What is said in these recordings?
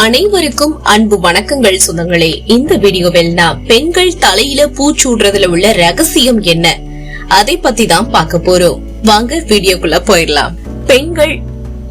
அனைவருக்கும் அன்பு வணக்கங்கள் சொந்தங்களே. இந்த வீடியோவில் நாம் பெண்கள் தலையில பூச்சூடுறதுல உள்ள ரகசியம் என்ன? அதை பத்தி தான் பார்க்க போறோம். வாங்க வீடியோக்குள்ள போயிடலாம். பெண்கள்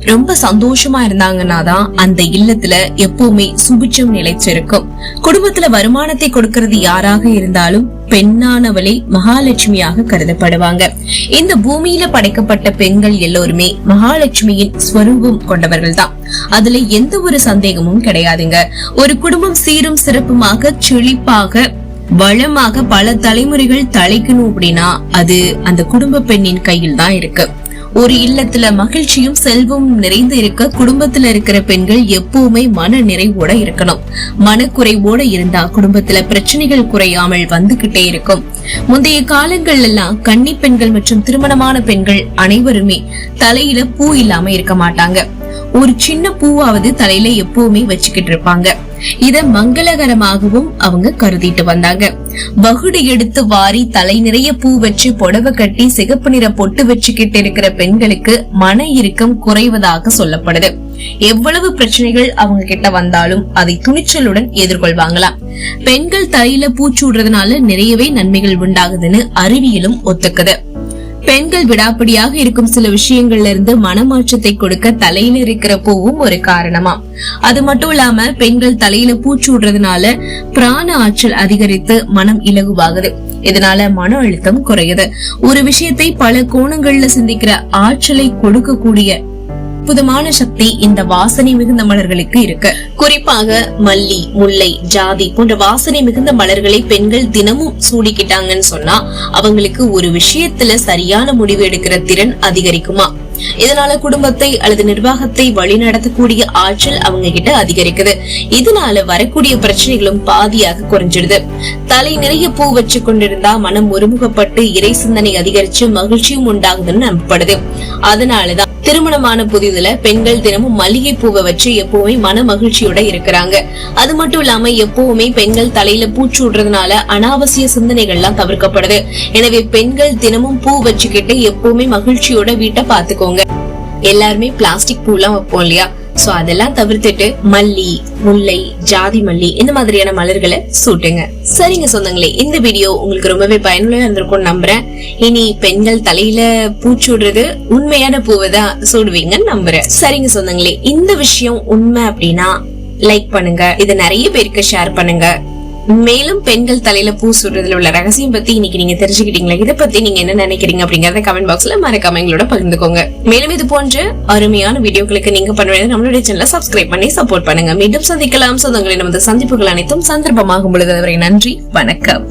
ரொம்ப சந்தோஷமா இருந்தாங்கன்னா தான் அந்த இல்லத்துல எப்பவுமே சுபிட்சம் நிலைச்சிருக்கும் குடும்பத்துல வருமானத்தை கொடுக்கறது யாராக இருந்தாலும் பெண்ணானவளை மகாலட்சுமியாக கருதப்படுவாங்க. இந்த பூமியில படைக்கப்பட்ட பெண்கள் எல்லோருமே மகாலட்சுமியின் ஸ்வரூபம் கொண்டவர்கள் தான். அதுல எந்த ஒரு சந்தேகமும் கிடையாதுங்க. ஒரு குடும்பம் சீரும் சிறப்புமாக செழிப்பாக வளமாக பல தலைமுறைகள் தலைக்கணும் அப்படின்னா அது அந்த குடும்ப பெண்ணின் கையில் தான் இருக்கு. ஒரு இல்லத்துல மகிழ்ச்சியும் செல்வமும் நிறைந்து இருக்க குடும்பத்துல இருக்கிற பெண்கள் எப்பவுமே மன நிறைவோட இருக்கணும். மனக்குறைவோட இருந்தா குடும்பத்துல பிரச்சனைகள் குறையாமல் வந்துகிட்டே இருக்கும். முந்தைய காலங்கள் எல்லாம் கன்னி பெண்கள் மற்றும் திருமணமான பெண்கள் அனைவருமே தலையில பூ இல்லாம இருக்க மாட்டாங்க. ஒரு சின்ன பூவாவது தலையில எப்பவுமே வச்சுக்கிட்டு இருப்பாங்க. இத மங்களகரமாகவும் அவங்க கருதிட்டு வந்தாங்க. வகுடு எடுத்து வாரி தலை நிறைய பூ வச்சு புடவை கட்டி சிகப்பு நிற பொட்டு வச்சுக்கிட்டு இருக்கிற பெண்களுக்கு மன இறுக்கம் குறைவதாக சொல்லப்படுது. எவ்வளவு பிரச்சனைகள் அவங்க கிட்ட வந்தாலும் அதை துணிச்சலுடன் எதிர்கொள்வாங்களாம். பெண்கள் தலையில பூச்சூடுறதுனால நிறையவே நன்மைகள் உண்டாகுதுன்னு அறிவியலும் ஒத்துக்குது. பெண்கள் விடாப்பிடியாக இருக்கும் சில விஷயங்கள்ல இருந்து மனமாற்றத்தை கொடுக்க தலையில இருக்கிற பூவும் ஒரு காரணமா. அது மட்டும் இல்லாம பெண்கள் தலையில பூச்சூடுறதுனால பிராண ஆற்றல் அதிகரித்து மனம் இலகுவாகுது. இதனால மன அழுத்தம் குறையுது. ஒரு விஷயத்தை பல கோணங்கள்ல சிந்திக்கிற ஆற்றலை கொடுக்கக்கூடிய அற்புதமான சக்தி இந்த வாசனை மிகுந்த மலர்களுக்கு இருக்கு. குறிப்பாக மல்லி முல்லை ஜாதி போன்ற வாசனை மிகுந்த மலர்களை பெண்கள் தினமும் சூடிக்கிட்டாங்கன்னு சொன்னா அவங்களுக்கு ஒரு விஷயத்துல சரியான முடிவு எடுக்கிற திறன் அதிகரிக்குமா? இதனால குடும்பத்தை அல்லது நிர்வாகத்தை வழி நடத்தக்கூடிய ஆற்றல் அவங்க கிட்ட அதிகரிக்குது. இதனால வரக்கூடிய பிரச்சனைகளும் பாதியாக குறைஞ்சிடுது. தலை நிறைய பூ வச்சு கொண்டிருந்தா மனம் ஒருமுகப்பட்டு இறை சிந்தனை அதிகரிச்சு மகிழ்ச்சியும் உண்டாகுதுன்னு நம்பப்படுது. அதனாலதான் திருமணமான புதிதுல பெண்கள் தினமும் மல்லிகை பூவை வச்சு எப்பவுமே மன மகிழ்ச்சியோட இருக்கிறாங்க. அது மட்டும் இல்லாம எப்பவுமே பெண்கள் தலையில பூச்சி விடுறதுனால அனாவசிய சிந்தனைகள்லாம் தவிர்க்கப்படுது. எனவே பெண்கள் தினமும் பூ வச்சுக்கிட்டு எப்பவுமே மகிழ்ச்சியோட வீட்டை வச்சுக்கோங்க. எல்லாருமே பிளாஸ்டிக் பூலாம் வைப்போம் இல்லையா? சோ அதெல்லாம் தவிர்த்துட்டு மல்லி முல்லை ஜாதி மல்லி இந்த மாதிரியான மலர்களை சூட்டுங்க. சரிங்க சொந்தங்களே இந்த வீடியோ உங்களுக்கு ரொம்பவே பயனுள்ள இருந்திருக்கும் நம்புறேன். இனி பெண்கள் தலையில பூச்சுடுறது உண்மையான பூவை தான் சூடுவீங்கன்னு நம்புறேன். சரிங்க சொந்தங்களே இந்த விஷயம் உண்மை அப்படின்னா லைக் பண்ணுங்க. இதை நிறைய பேருக்கு ஷேர் பண்ணுங்க. மேலும் பெண்கள் தலையில பூ சுடுறதுல உள்ள ரகசியம் பத்தி இன்னைக்கு நீங்க தெரிஞ்சுக்கிட்டீங்களா? இதை பத்தி நீங்க என்ன நினைக்கிறீங்க அப்படிங்கறத கமெண்ட் பாக்ஸ்ல மறக்காம எங்களோட பகிர்ந்துக்கோங்க. மேலும் இது போன்ற அருமையான வீடியோக்களுக்கு நீங்க பண்ண வேண்டியது நம்மளுடைய சேனலை சப்ஸ்கிரைப் பண்ணி சப்போர்ட் பண்ணுங்க. மீண்டும் சந்திக்கலாம். சொந்தங்களின் நமது சந்திப்புகள் அனைத்தும் சந்தர்ப்பமாகும் பொழுது அதுவரை நன்றி. வணக்கம்.